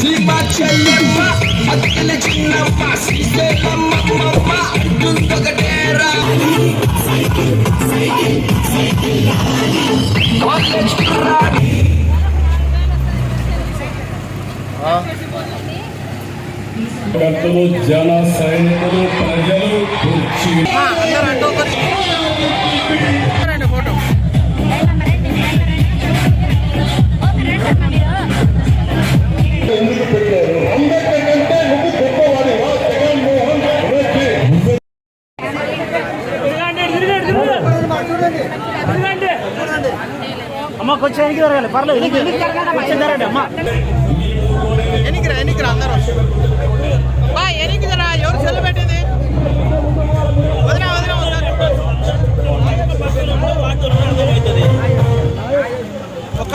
సీమ చెల్లెమ్మ అక్కల చిన్నమ్మ శ్రీశైలమ్మ అమ్మమ్మ గుండొకటేరా భక్తులు జన సైనికులు ప్రజలు కుర్చీ అమ్మ కొంచెం ఎనికి జరగాలి పర్లేదు ఎనికి జరగండి అమ్మ. ఎనికిరా ఎనికిరా అందరూ. బా ఎనికిదరా ఎవరు సెల్ పెట్టింది? వదినా వదినా. ఒక్క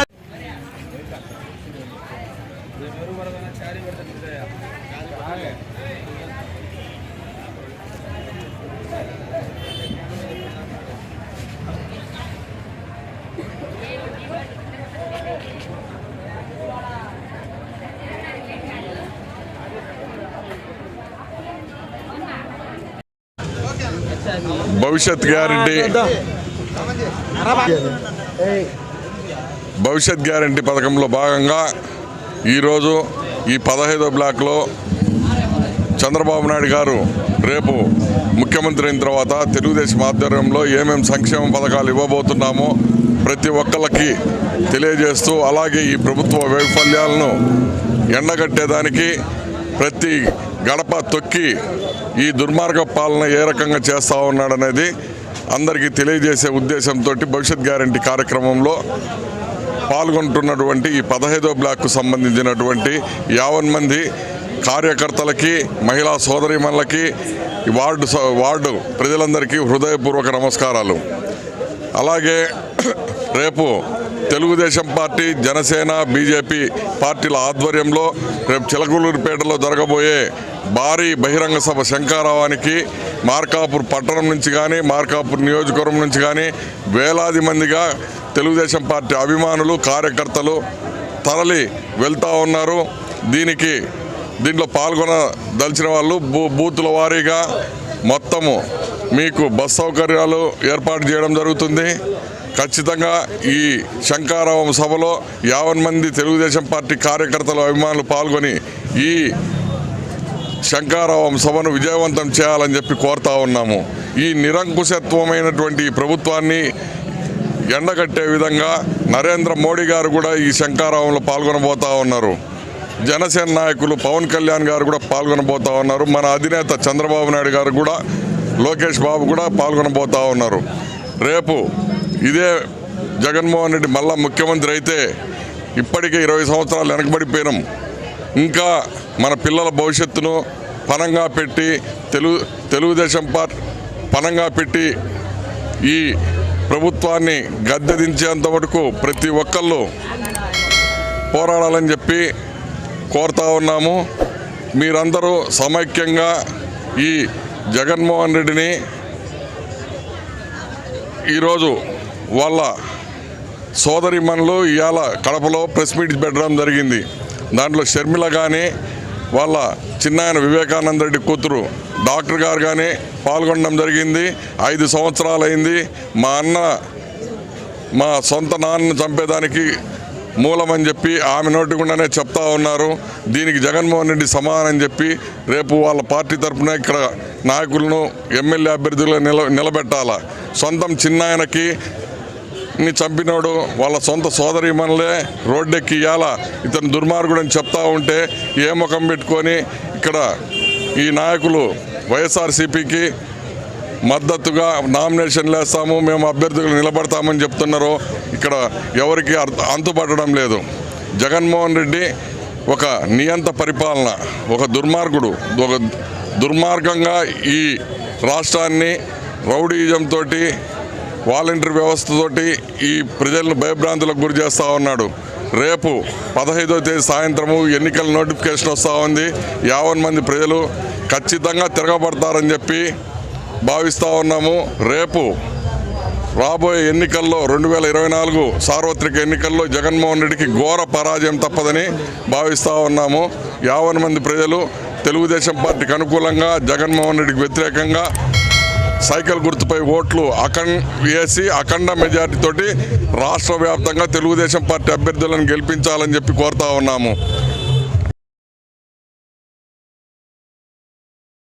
భవిష్యత్ గ్యారంటీ. భవిష్యత్ గ్యారంటీ పథకంలో భాగంగా ఈరోజు ఈ పదహైదో బ్లాక్లో చంద్రబాబు నాయుడు గారు రేపు ముఖ్యమంత్రి అయిన తర్వాత తెలుగుదేశం ఆధ్వర్యంలో ఏమేం సంక్షేమ పథకాలు ఇవ్వబోతున్నామో ప్రతి ఒక్కళ్ళకి తెలియజేస్తూ అలాగే ఈ ప్రభుత్వ వైఫల్యాలను ఎండగట్టేదానికి ప్రతి గడప తొక్కి ఈ దుర్మార్గ పాలన ఏ రకంగా చేస్తూ ఉన్నాడనేది అందరికీ తెలియజేసే ఉద్దేశంతో భవిష్యత్ గ్యారంటీ కార్యక్రమంలో పాల్గొంటున్నటువంటి ఈ పదహైదో బ్లాక్కు సంబంధించినటువంటి యావన్ మంది కార్యకర్తలకి మహిళా సోదరిమణులకి ఈ వార్డు వార్డు ప్రజలందరికీ హృదయపూర్వక నమస్కారాలు. అలాగే రేపు తెలుగుదేశం పార్టీ జనసేన బీజేపీ పార్టీల ఆధ్వర్యంలో రేపు చిలకలూరుపేటలో జరగబోయే భారీ బహిరంగ సభ శంకారావానికి మార్కాపూర్ పట్టణం నుంచి కానీ మార్కాపూర్ నియోజకవర్గం నుంచి కానీ వేలాది మందిగా తెలుగుదేశం పార్టీ అభిమానులు కార్యకర్తలు తరలి వెళ్తూ ఉన్నారు. దీనికి దీంట్లో పాల్గొనదలిచిన వాళ్ళు బూ బూతుల వారీగా మొత్తము మీకు బస్ సౌకర్యాలు ఏర్పాటు చేయడం జరుగుతుంది. ఖచ్చితంగా ఈ శంకారావం సభలో యావన్ మంది తెలుగుదేశం పార్టీ కార్యకర్తలు అభిమానులు పాల్గొని ఈ శంకారావం సభను విజయవంతం చేయాలని చెప్పి కోరుతా ఉన్నాము. ఈ నిరంకుశత్వమైనటువంటి ప్రభుత్వాన్ని ఎండగట్టే విధంగా నరేంద్ర మోడీ గారు కూడా ఈ శంకారావంలో పాల్గొనబోతా ఉన్నారు. జనసేన నాయకులు పవన్ కళ్యాణ్ గారు కూడా పాల్గొనబోతా ఉన్నారు. మన అధినేత చంద్రబాబు నాయుడు గారు కూడా లోకేష్ బాబు కూడా పాల్గొనబోతా ఉన్నారు. రేపు ఇదే జగన్మోహన్ రెడ్డి మళ్ళా ముఖ్యమంత్రి అయితే ఇప్పటికే ఇరవై సంవత్సరాలు వెనకబడిపోయినాం. ఇంకా మన పిల్లల భవిష్యత్తును పనంగా పెట్టి తెలుగు తెలుగుదేశం పార్టీ పనంగా పెట్టి ఈ ప్రభుత్వాన్ని గద్దెదించేంత వరకు ప్రతి ఒక్కళ్ళు పోరాడాలని చెప్పి కోరుతా ఉన్నాము. మీరందరూ సమైక్యంగా ఈ జగన్మోహన్ రెడ్డిని ఈరోజు వాళ్ళ సోదరిమణులు ఇవాళ కడపలో ప్రెస్ మీట్ పెట్టడం జరిగింది. దాంట్లో షర్మిల కానీ వాళ్ళ చిన్నాయన వివేకానంద రెడ్డి కూతురు డాక్టర్ గారు కానీ పాల్గొనడం జరిగింది. ఐదు సంవత్సరాలు అయింది మా అన్న మా సొంత నాన్నను చంపేదానికి మూలమని చెప్పి ఆమె నోటి గుండానే చెప్తా ఉన్నారు. దీనికి జగన్మోహన్ రెడ్డి సమానం చెప్పి రేపు వాళ్ళ పార్టీ తరఫున ఇక్కడ నాయకులను ఎమ్మెల్యే అభ్యర్థులను నిల నిలబెట్టాల. సొంతం చిన్నాయనకి ని చంపినోడు వాళ్ళ సొంత సోదరిమణులే రోడ్డెక్కి ఇవాళ ఇతను దుర్మార్గుడు అని చెప్తా ఉంటే ఏ ముఖం పెట్టుకొని ఇక్కడ ఈ నాయకులు వైఎస్ఆర్సీపీకి మద్దతుగా నామినేషన్లు వేస్తాము మేము అభ్యర్థులు నిలబడతామని చెప్తున్నారు ఇక్కడ ఎవరికి అంతుపట్టడం లేదు. జగన్మోహన్ రెడ్డి ఒక నియంత పరిపాలన ఒక దుర్మార్గుడు ఒక దుర్మార్గంగా ఈ రాష్ట్రాన్ని రౌడీజంతో వాలంటీర్ వ్యవస్థతోటి ఈ ప్రజలను భయభ్రాంతులకు గురి చేస్తూ ఉన్నాడు. రేపు పదహైదో తేదీ సాయంత్రము ఎన్నికల నోటిఫికేషన్ వస్తూ ఉంది. యావన్ మంది ప్రజలు ఖచ్చితంగా తిరగబడతారని చెప్పి భావిస్తూ ఉన్నాము. రేపు రాబోయే ఎన్నికల్లో రెండు వేల ఇరవై నాలుగు సార్వత్రిక ఎన్నికల్లో జగన్మోహన్ రెడ్డికి ఘోర పరాజయం తప్పదని భావిస్తూ ఉన్నాము. యావన్ మంది ప్రజలు తెలుగుదేశం పార్టీకి అనుకూలంగా జగన్మోహన్ రెడ్డికి వ్యతిరేకంగా సైకిల్ గుర్తుపై ఓట్లు అఖండ వేసి అఖండ మెజార్టీతోటి రాష్ట్ర వ్యాప్తంగా తెలుగుదేశం పార్టీ అభ్యర్థులను గెలిపించాలని చెప్పి కోరుతా ఉన్నాము.